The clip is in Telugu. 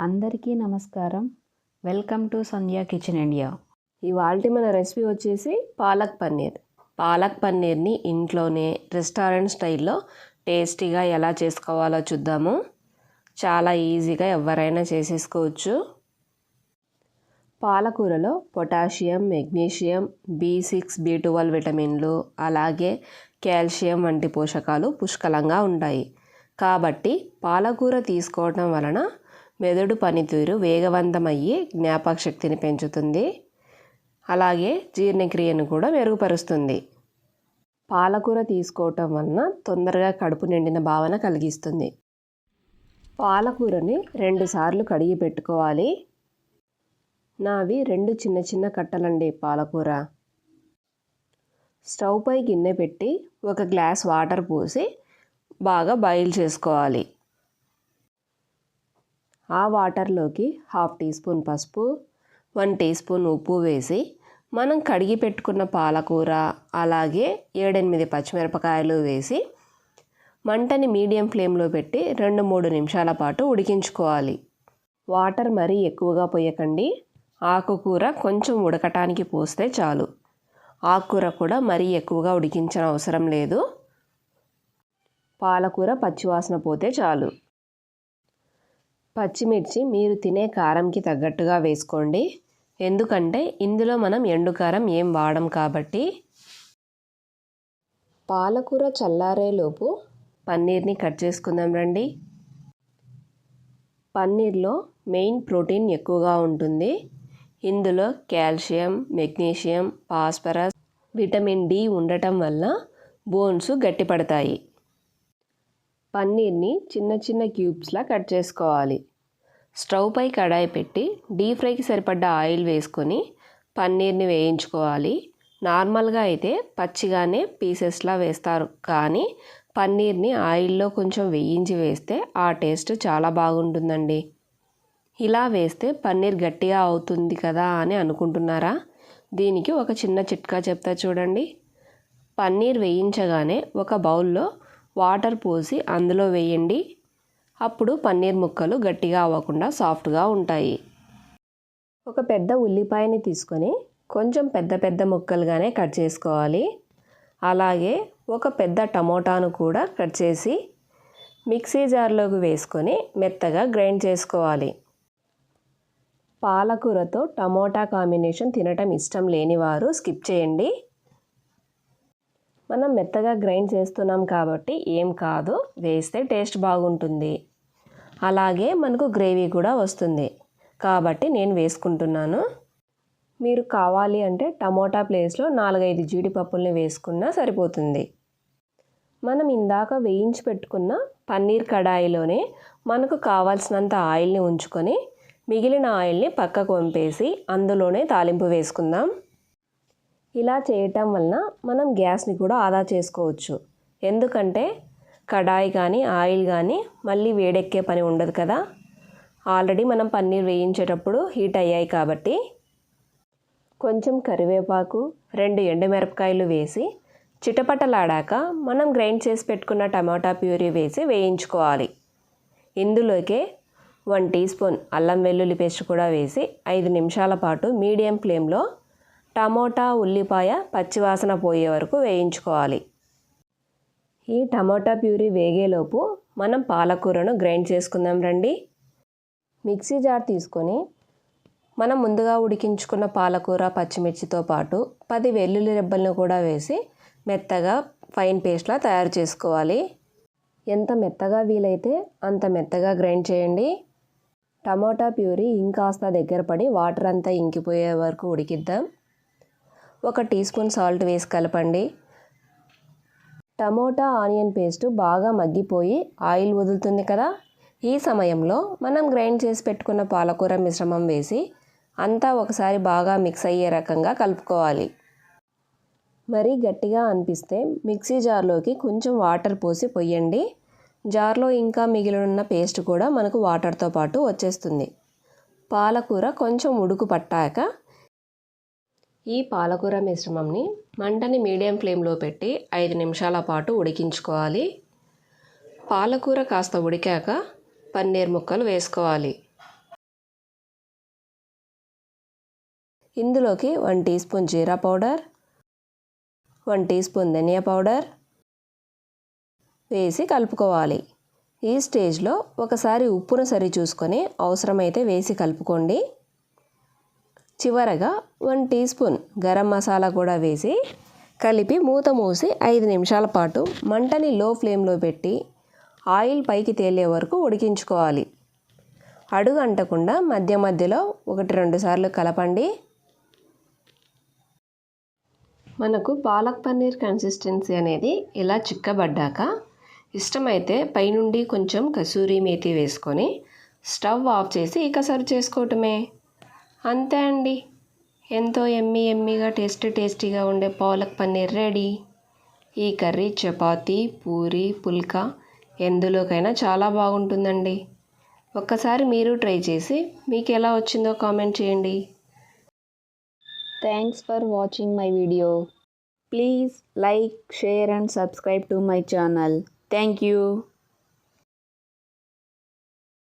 అందరికీ నమస్కారం. Welcome to Sandhya kitchen India. ఇవాళ మన రెసిపీ వచ్చేసి పాలక్ పన్నీర్. పాలక్ పన్నీర్ని ఇంట్లోనే రెస్టారెంట్ స్టైల్లో టేస్టీగా ఎలా చేసుకోవాలో చూద్దాము. చాలా ఈజీగా ఎవరైనా చేసేసుకోవచ్చు. పాలకూరలో potassium magnesium B six B twelve విటమిన్లు అలాగే కాల్షియం వంటి పోషకాలు పుష్కలంగా ఉంటాయి. కాబట్టి పాలకూర తీసుకోవడం వలన మెదడు పనితీరు వేగవంతమయ్యి జ్ఞాపక శక్తిని పెంచుతుంది. అలాగే జీర్ణక్రియను కూడా మెరుగుపరుస్తుంది. పాలకూర తీసుకోవటం వలన తొందరగా కడుపు నిండిన భావన కలిగిస్తుంది. పాలకూరని రెండుసార్లు కడిగి పెట్టుకోవాలి. నావి రెండు చిన్న చిన్న కట్టలండి పాలకూర. స్టవ్ పై గిన్నె పెట్టి ఒక గ్లాస్ వాటర్ పోసి బాగా బాయిల్ చేసుకోవాలి. ఆ వాటర్లోకి హాఫ్ టీ స్పూన్ పసుపు వన్ టీ స్పూన్ ఉప్పు వేసి మనం కడిగి పెట్టుకున్న పాలకూర అలాగే ఏడెనిమిది పచ్చిమిరపకాయలు వేసి మంటని మీడియం ఫ్లేమ్లో పెట్టి రెండు మూడు నిమిషాల పాటు ఉడికించుకోవాలి. వాటర్ మరీ ఎక్కువగా పోయకండి. ఆకుకూర కొంచెం ఉడకటానికి పోస్తే చాలు. ఆకుకూర కూడా మరీ ఎక్కువగా ఉడికించిన అవసరం లేదు. పాలకూర పచ్చివాసన పోతే చాలు. పచ్చిమిర్చి మీరు తినే కారంకి తగ్గట్టుగా వేసుకోండి. ఎందుకంటే ఇందులో మనం ఎండు కారం ఏం వాడం కాబట్టి. పాలకూర చల్లారేలోపు పన్నీర్ని కట్ చేసుకుందాం రండి. పన్నీర్లో మెయిన్ ప్రోటీన్ ఎక్కువగా ఉంటుంది. ఇందులో calcium magnesium phosphorus vitamin D ఉండటం వల్ల బోన్స్ గట్టిపడతాయి. పన్నీర్ని చిన్న చిన్న క్యూబ్స్లా కట్ చేసుకోవాలి. స్టవ్ పై కడాయి పెట్టి డీప్ ఫ్రైకి సరిపడ్డ ఆయిల్ వేసుకొని పన్నీర్ని వేయించుకోవాలి. నార్మల్గా అయితే పచ్చిగానే పీసెస్లా వేస్తారు. కానీ పన్నీర్ని ఆయిల్లో కొంచెం వేయించి వేస్తే ఆ టేస్ట్ చాలా బాగుంటుందండి. ఇలా వేస్తే పన్నీర్ గట్టిగా అవుతుంది కదా అని అనుకుంటున్నారా? దీనికి ఒక చిన్న చిట్కా చెప్తా చూడండి. పన్నీర్ వేయించగానే ఒక బౌల్లో వాటర్ పోసి అందులో వేయండి. అప్పుడు పన్నీర్ ముక్కలు గట్టిగా అవ్వకుండా సాఫ్ట్గా ఉంటాయి. ఒక పెద్ద ఉల్లిపాయని తీసుకొని కొంచెం పెద్ద పెద్ద ముక్కలుగానే కట్ చేసుకోవాలి. అలాగే ఒక పెద్ద టమోటాను కూడా కట్ చేసి మిక్సీ జార్లోకి వేసుకొని మెత్తగా గ్రైండ్ చేసుకోవాలి. పాలకూరతో టమోటా కాంబినేషన్ తినటం ఇష్టం లేనివారు స్కిప్ చేయండి. మనం మెత్తగా గ్రైండ్ చేస్తున్నాం కాబట్టి ఏం కాదు వేస్తే టేస్ట్ బాగుంటుంది. అలాగే మనకు గ్రేవీ కూడా వస్తుంది. కాబట్టి నేను వేసుకుంటున్నాను. మీరు కావాలి అంటే టమోటా ప్లేస్లో నాలుగైదు జీడిపప్పుల్ని వేసుకున్నా సరిపోతుంది. మనం ఇందాక వేయించి పెట్టుకున్న పన్నీర్ కడాయిలోనే మనకు కావాల్సినంత ఆయిల్ని ఉంచుకొని మిగిలిన ఆయిల్ని పక్కకు వంపేసి అందులోనే తాలింపు వేసుకుందాం. ఇలా చేయటం వలన మనం గ్యాస్ని కూడా ఆదా చేసుకోవచ్చు. ఎందుకంటే కడాయి కానీ ఆయిల్ కానీ మళ్ళీ వేడెక్కే పని ఉండదు కదా. ఆల్రెడీ మనం పన్నీర్ వేయించేటప్పుడు హీట్ అయ్యాయి కాబట్టి కొంచెం కరివేపాకు రెండు ఎండుమిరపకాయలు వేసి చిటపటలాడాక మనం గ్రైండ్ చేసి పెట్టుకున్న టమాటా ప్యూరీ వేసి వేయించుకోవాలి. ఇందులోకే వన్ టీ స్పూన్ అల్లం వెల్లుల్లి పేస్ట్ కూడా వేసి ఐదు నిమిషాల పాటు మీడియం ఫ్లేమ్లో టమోటా ఉల్లిపాయ పచ్చివాసన పోయే వరకు వేయించుకోవాలి. ఈ టమోటా ప్యూరీ వేగేలోపు మనం పాలకూరను గ్రైండ్ చేసుకుందాం రండి. మిక్సీ జార్ తీసుకొని మనం ముందుగా ఉడికించుకున్న పాలకూర పచ్చిమిర్చితో పాటు పది వెల్లుల్లి రెబ్బలను కూడా వేసి మెత్తగా ఫైన్ పేస్ట్లా తయారు చేసుకోవాలి. ఎంత మెత్తగా వీలైతే అంత మెత్తగా గ్రైండ్ చేయండి. టమోటా ప్యూరీ ఇంకాస్త దగ్గర పడి వాటర్ అంతా ఇంకిపోయే వరకు ఉడికిద్దాం. ఒక టీ స్పూన్ సాల్ట్ వేసి కలపండి. టమోటా ఆనియన్ పేస్ట్ బాగా మగ్గిపోయి ఆయిల్ వదులుతుంది కదా. ఈ సమయంలో మనం గ్రైండ్ చేసి పెట్టుకున్న పాలకూర మిశ్రమం వేసి అంతా ఒకసారి బాగా మిక్స్ అయ్యే రకంగా కలుపుకోవాలి. మరీ గట్టిగా అనిపిస్తే మిక్సీ జార్లోకి కొంచెం వాటర్ పోసి పొయ్యండి. జార్లో ఇంకా మిగిలిన పేస్ట్ కూడా మనకు వాటర్తో పాటు వచ్చేస్తుంది. పాలకూర కొంచెం ఉడుకు పట్టాక ఈ పాలకూర మిశ్రమంని మంటని మీడియం ఫ్లేమ్లో పెట్టి ఐదు నిమిషాల పాటు ఉడికించుకోవాలి. పాలకూర కాస్త ఉడికాక పన్నీర్ ముక్కలు వేసుకోవాలి. ఇందులోకి వన్ టీ స్పూన్ జీరా పౌడర్ వన్ టీ స్పూన్ ధనియా పౌడర్ వేసి కలుపుకోవాలి. ఈ స్టేజ్లో ఒకసారి ఉప్పును సరి చూసుకొని అవసరమైతే వేసి కలుపుకోండి. చివరగా one teaspoon garam masala కూడా వేసి కలిపి మూత మూసి ఐదు నిమిషాల పాటు మంటని లో ఫ్లేమ్లో పెట్టి ఆయిల్ పైకి తేలే వరకు ఉడికించుకోవాలి. అడుగు అంటకుండా మధ్య మధ్యలో ఒకటి రెండు సార్లు కలపండి. మనకు పాలక్ పన్నీర్ కన్సిస్టెన్సీ అనేది ఇలా చిక్కబడ్డాక ఇష్టమైతే పైనుండి కొంచెం కసూరి మేతి వేసుకొని స్టవ్ ఆఫ్ చేసి ఇక సర్వ్ చేసుకోవటమే. అంతే అండి. ఎంతో ఎమ్మి ఎమ్మిగా టేస్టీ టేస్టీగా ఉండే పాలక్ పన్నీర్ రెడీ. ఈ కర్రీ చపాతి పూరి పుల్కా ఎందులోకైనా చాలా బాగుంటుందండి. ఒక్కసారి మీరు ట్రై చేసి మీకు ఎలా వచ్చిందో కామెంట్ చేయండి. Thanks for watching my video please like share and subscribe to my channel thank you